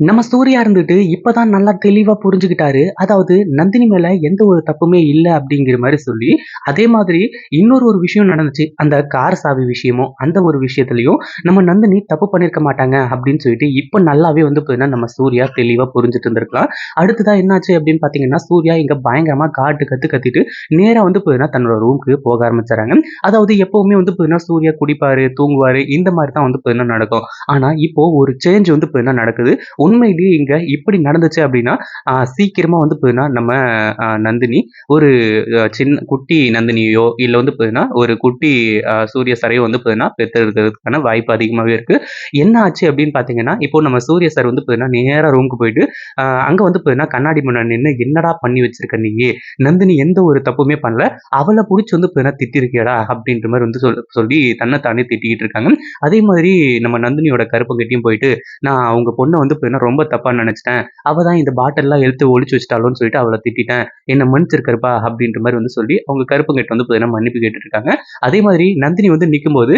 நம்ம சூர்யா இருந்துட்டு இப்பதான் நல்லா தெளிவா புரிஞ்சுக்கிட்டாரு. அதாவது நந்தினி மேல எந்த ஒரு தப்புமே இல்ல அப்படிங்கிற மாதிரி சொல்லி, அதே மாதிரி இன்னொரு ஒரு விஷயம் நடந்துச்சு. அந்த கார் சாவி விஷயமும், அந்த ஒரு விஷயத்துலயும் நம்ம நந்தினி தப்பு பண்ணிருக்க மாட்டாங்க அப்படின்னு சொல்லிட்டு, இப்ப நல்லாவே வந்து பார்த்தீங்கன்னா, நம்ம சூர்யா தெளிவா புரிஞ்சுட்டு இருந்திருக்கலாம். அடுத்ததா என்னாச்சு அப்படின்னு பார்த்தீங்கன்னா, சூர்யா இங்க பயங்கரமா காட்டு கத்து கத்திட்டு, நேரா வந்து பார்த்தீங்கன்னா, தன்னோட ரூமுக்கு போக ஆரம்பிச்சாங்க அதாவது எப்பவுமே வந்து பார்த்தீங்கன்னா, சூர்யா குடிப்பாரு, தூங்குவாரு. இந்த மாதிரி தான் வந்து பார்த்தீங்கன்னா நடக்கும். ஆனா இப்போ ஒரு சேஞ்ச் வந்து பார்த்தீங்கன்னா நடக்குது. உண்மையிலேயே இங்கே இப்படி நடந்துச்சு அப்படின்னா, சீக்கிரமாக சீக்கிரமா வந்து பார்த்தீங்கன்னா, நம்ம நந்தினி ஒரு சின்ன குட்டி நந்தினியோ, இல்லை வந்து பார்த்தீங்கன்னா, ஒரு குட்டி சூரிய சரையோ சாரையோ வந்து பார்த்தீங்கன்னா, பெற்றெடுக்கிறதுக்கான வாய்ப்பு அதிகமாவே இருக்கு. என்ன ஆச்சு அப்படின்னு பார்த்தீங்கன்னா, இப்போ நம்ம சூரிய சார் வந்து பார்த்தீங்கன்னா, நேரா ரூமுக்கு போயிட்டு, அங்கே அங்க வந்து பார்த்தீங்கன்னா, கண்ணாடி முன்னாடி நின்னு, "என்னடா பண்ணி வச்சிருக்க நீயே நந்தினி எந்த ஒரு தப்புமே பண்ணல. அவள பிடிச்சி வந்து பார்த்தீங்கன்னா திட்டிருக்கியடா அப்படின்ற மாதிரி வந்து சொல் சொல்லி தன்னை தானே திட்டிக்கிட்டு இருக்காங்க. அதே மாதிரி நம்ம நந்தினியோட கருப்பங்கிட்டயும் போயிட்டு, "நான் அவங்க பொண்ணை வந்து பார்த்தீங்கன்னா ரொம்ப தப்பாக நினச்சிட்டேன் அவள் தான் இந்த பாட்டிலெலாம் எடுத்து ஒழிச்சு வச்சிட்டாலோன்னு சொல்லிட்டு அவளை திட்டிட்டேன். என்னை மன்னிச்சிருக்கிறப்பா அப்படின்ற மாதிரி வந்து சொல்லி, அவங்க கருப்பங்கிட்ட வந்து பார்த்தீங்கன்னா மன்னிப்பு கேட்டுருக்காங்க அதே மாதிரி நந்தினி வந்து நிற்கும்போது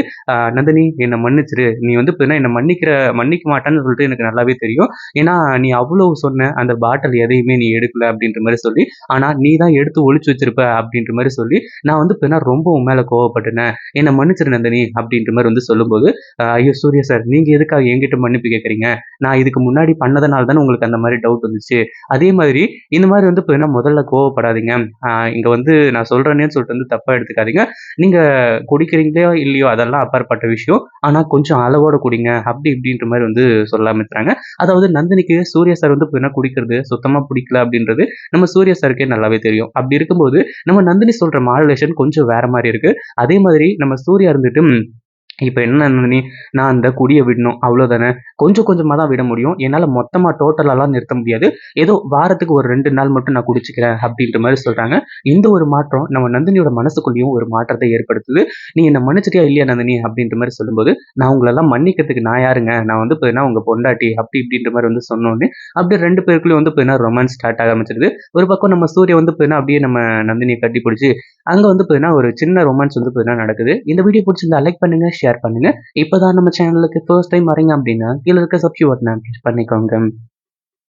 "நந்தினி என்னை மன்னிச்சிரு. நீ வந்து பார்த்தீங்கன்னா என்னை மன்னிக்கிற மன்னிக்க மாட்டேன்னு சொல்லிட்டு எனக்கு நல்லாவே தெரியும். ஏன்னா நீ அவ்வளோ சொன்ன. அந்த பாட்டில் எதையுமே நீ எடுக்கல" அப்படின்ற மாதிரி சொல்லி, ஆனால் நீ தான் எடுத்து ஒழிச்சு வச்சிருப்ப" அப்படின்ற மாதிரி சொல்லி, "நான் வந்து பார்த்தீங்கன்னா ரொம்ப உன் மேலே கோவப்பட்டுட்டேன். என்னை மன்னிச்சிரு நந்தினி" அப்படின்ற மாதிரி வந்து சொல்லும்போது, "ஐயோ! சூர்யா சார் நீங்கள் எதுக்காக என்கிட்ட மன்னிப்பு கேட்குறீங்க நான் இதுக்கு முன்னாடி பண்ணதுனால தானே உங்களுக்கு அந்த மாதிரி டவுட் வந்துச்சு. அதே மாதிரி இந்த மாதிரி வந்து பார்த்தீங்கன்னா, முதல்ல கோவப்படாதீங்க. இங்கே இங்க வந்து நான் சொல்றேனேன்னு சொல்லிட்டு வந்து தப்பா எடுத்துக்காதீங்க. நீங்க குடிக்கிறீங்களோ இல்லையோ அதெல்லாம் அப்பாற்பட்ட விஷயம். ஆனா கொஞ்சம் அளவோட குடிங்க. அப்படி இப்படின்ற மாதிரி வந்து சொல்ல அதாவது நந்தினிக்கு சூர்யா சார் வந்து பார்த்தீங்கன்னா குடிக்கிறது சுத்தமா பிடிக்கல அப்படின்றது நம்ம சூர்யா சாருக்கே நல்லாவே தெரியும். அப்படி இருக்கும்போது நம்ம நந்தினி சொல்ற மாடுலேஷன் கொஞ்சம் வேற மாதிரி இருக்கு. அதே மாதிரி நம்ம சூர்யா இருந்துட்டு இப்போ என்ன நந்தினி, நான் அந்த குடியை விடணும். அவ்வளோதானே. கொஞ்சம் கொஞ்சமாக தான் விட முடியும். என்னால் மொத்தமாக டோட்டலாலாம் நிறுத்த முடியாது. ஏதோ வாரத்துக்கு ஒரு ரெண்டு நாள் மட்டும் நான் குடிச்சிக்கிறேன் அப்படின்ற மாதிரி சொல்கிறாங்க இந்த ஒரு மாற்றம் நம்ம நந்தினியோட மனசுக்குள்ளேயும் ஒரு மாற்றத்தை ஏற்படுத்துது. "நீ என்ன மன்னிச்சிட்டியா இல்லையா நந்தினி?" அப்படின்ற மாதிரி சொல்லும்போது, "நான் உங்களெல்லாம் மன்னிக்கிறதுக்கு நான் யாருங்க? நான் வந்து பார்த்தீங்கன்னா உங்கள் பொண்டாட்டி" அப்படி இப்படின்ற மாதிரி வந்து சொன்னோன்னே அப்படியே ரெண்டு பேருக்குள்ளேயும் வந்து போயினா ரொமான்ஸ் ஸ்டார்ட் ஆக ஆரம்பிச்சிருது ஒரு பக்கம் நம்ம சூரிய வந்து போயினா அப்படியே நம்ம நந்தினியை கட்டி பிடிச்சி அங்கே வந்து போயினா ஒரு சின்ன ரொமான்ஸ் வந்து போயினா நடக்குது. இந்த வீடியோ பிடிச்சிருந்தா லைக் பண்ணுங்க, ஷேர் பண்ணுங்க. இப்போதான் நம்ம சேனலுக்கு ஃபர்ஸ்ட் டைம் வரீங்க அப்படின்னா கீழ இருக்க சப்ஸ்கிரைப் பட்டன கிளிக் பண்ணிக்கோங்க.